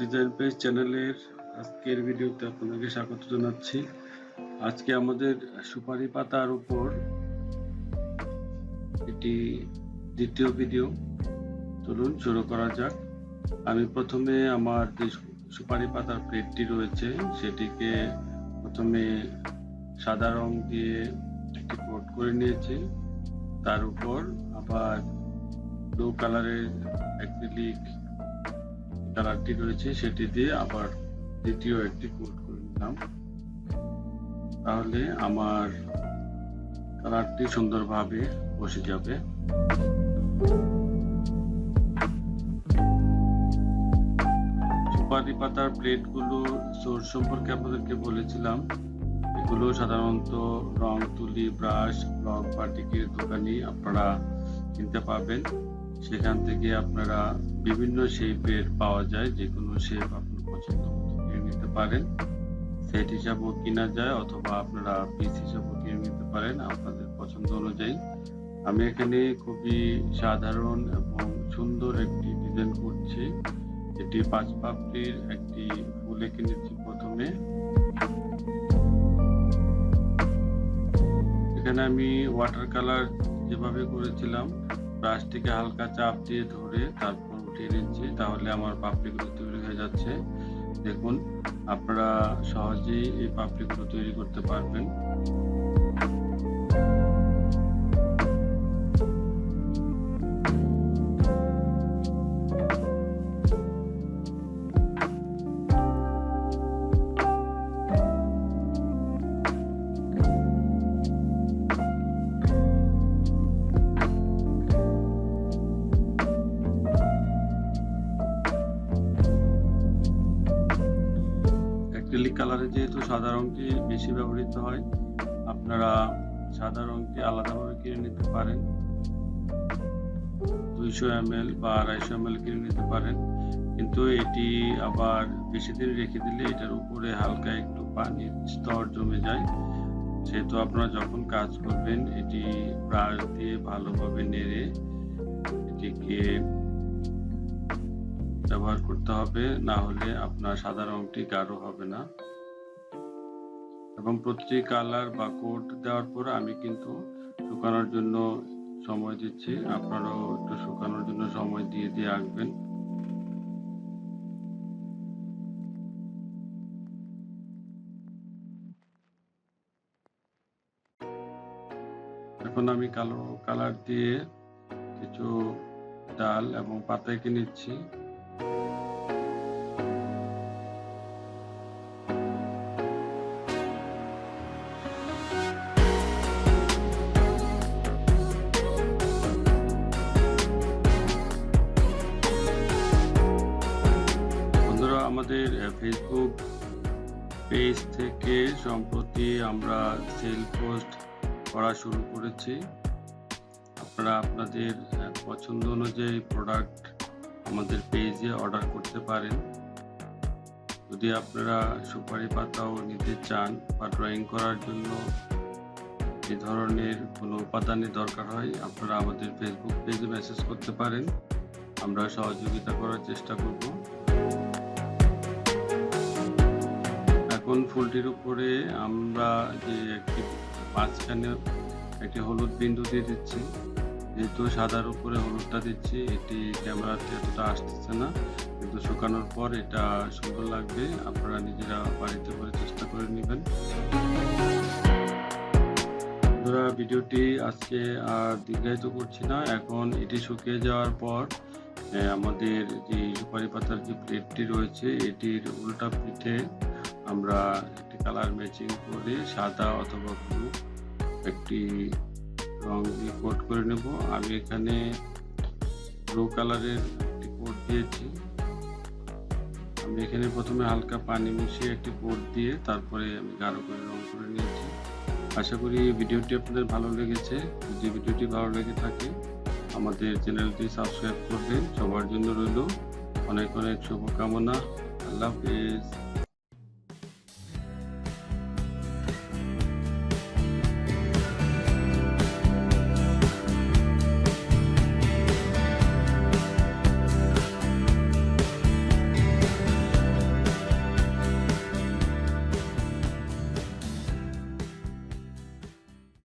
Design page চ্যানেলের আজকের ভিডিওতে আপনাদেরকে স্বাগত জানাচ্ছি। আজকে আমাদের সুপারি পাতার উপর এটি দ্বিতীয় ভিডিও। চলুন শুরু করা যাক। আমি প্রথমে আমার যে সুপারি পাতার প্লেটটি রয়েছে, সেটিকে প্রথমে সাদা রং দিয়ে একটি কোট করে নিয়েছি। তার উপর আবার ব্লু কালারের অ্যাক্রিলিক কালারটি রয়েছে, সেটি দিয়ে আবার দ্বিতীয় একটি কোড করে নিলাম। তাহলে আমার কালারটি সুন্দরভাবে বসে যাবে। সুপারি পাতার প্লেটগুলো সোর্স সম্পর্কে আপনাদেরকে বলেছিলাম। এগুলো সাধারণত রং, তুলি, ব্রাশ, ব্লক, বাটিকের দোকানে আপনারা কিনতে পাবেন। সেখান থেকে আপনারা বিভিন্ন শেপের পাওয়া যায় যে কোনো শেপ আপনার পছন্দ মতো কিনে নিতে পারেন। সেট হিসাবেও কিনা যায় অথবা আপনারা পিস হিসাবেও কিনে নিতে পারেন আপনাদের পছন্দ অনুযায়ী। আমি এখানে খুবই সাধারণ এবং সুন্দর একটি ডিজাইন করছি। এটি পাঁচ পাপড়ির একটি ফুল এঁকে নিচ্ছি প্রথমে। এখানে আমি ওয়াটার কালার যেভাবে করেছিলাম ব্রাশটিকে হালকা চাপ দিয়ে ধরে তারপর উঠিয়ে নিচ্ছি, তাহলে আমার পাপড়িগুলো তৈরি হয়ে যাচ্ছে। দেখুন, আপনারা সহজেই এই পাপড়িগুলো তৈরি করতে পারবেন। অ্যাক্রিলিক কালারে যেহেতু সাদা রঙটি বেশি ব্যবহৃত হয়, আপনারা সাদা রংটি আলাদাভাবে কিনে নিতে পারেন। দুইশো এম বা আড়াইশো এম কিনে নিতে পারেন। কিন্তু এটি আবার বেশি দিন রেখে দিলে এটার উপরে হালকা একটু পানির স্তর জমে যায়। সেহেতু আপনারা যখন কাজ করবেন, এটি ব্রাশ দিয়ে ভালোভাবে নেড়ে এটিকে ব্যবহার করতে হবে, না হলে আপনার সাদা রংটি গাঢ় হবে না। এবং প্রতিটি কালার বা কোড দেওয়ার পর আমি কিন্তু শুকানোর জন্য সময় দিচ্ছি। আপনারাও একটু শুকানোর জন্য সময় দিয়ে দিয়ে আঁকবেন। এখন আমি কালো কালার দিয়ে কিছু ডাল এবং পাতা এঁকে নিচ্ছি। আমাদের ফেসবুক পেজ থেকে সম্প্রতি আমরা সেল পোস্ট করা শুরু করেছি। আপনারা আপনাদের পছন্দ অনুযায়ী প্রোডাক্ট আমাদের পেজে অর্ডার করতে পারেন। যদি আপনারা সুপারি পাতাও নিতে চান বা ড্রয়িং করার জন্য এই ধরনের কোনো উপাদানের দরকার হয়, আপনারা আমাদের ফেসবুক পেজে মেসেজ করতে পারেন। আমরা সহযোগিতা করার চেষ্টা করব। এখন ফুলটির উপরে আমরা যে একটি মাঝখানে একটি হলুদ বিন্দু দিয়ে দিচ্ছি। যেহেতু সাদার উপরে হলুদটা দিচ্ছি, এটি ক্যামেরাতে এতটা আসতেছে না, কিন্তু শুকানোর পর এটা সুন্দর লাগবে, আপনারা নিজেরা বাড়িতে করে চেষ্টা করে নেবেন। বন্ধুরা, ভিডিওটি আজকে আর দীর্ঘায়িত করছি না, এখন এটি শুকিয়ে যাওয়ার পর আমাদের যে সুপারি পাতার যে প্লেটটি রয়েছে, এটির উল্টা পিঠে আমরা একটি কালার ম্যাচিং করে সাদা অথবা ব্লু একটি রং দিয়ে কোট করে নেব। আমি এখানে ব্লু কালারের একটি কোট দিয়েছি। আমি এখানে প্রথমে হালকা পানি মিশিয়ে একটি কোট দিয়ে তারপরে আমি গাঢ় করে রং করে নিয়েছি। আশা করি ভিডিওটি আপনাদের ভালো লেগেছে। যদি ভিডিওটি ভালো লেগে থাকে, আমাদের চ্যানেলটি সাবস্ক্রাইব করবেন। সবার জন্য রইল অনেক অনেক শুভকামনা। আল্লাহ হাফেজ।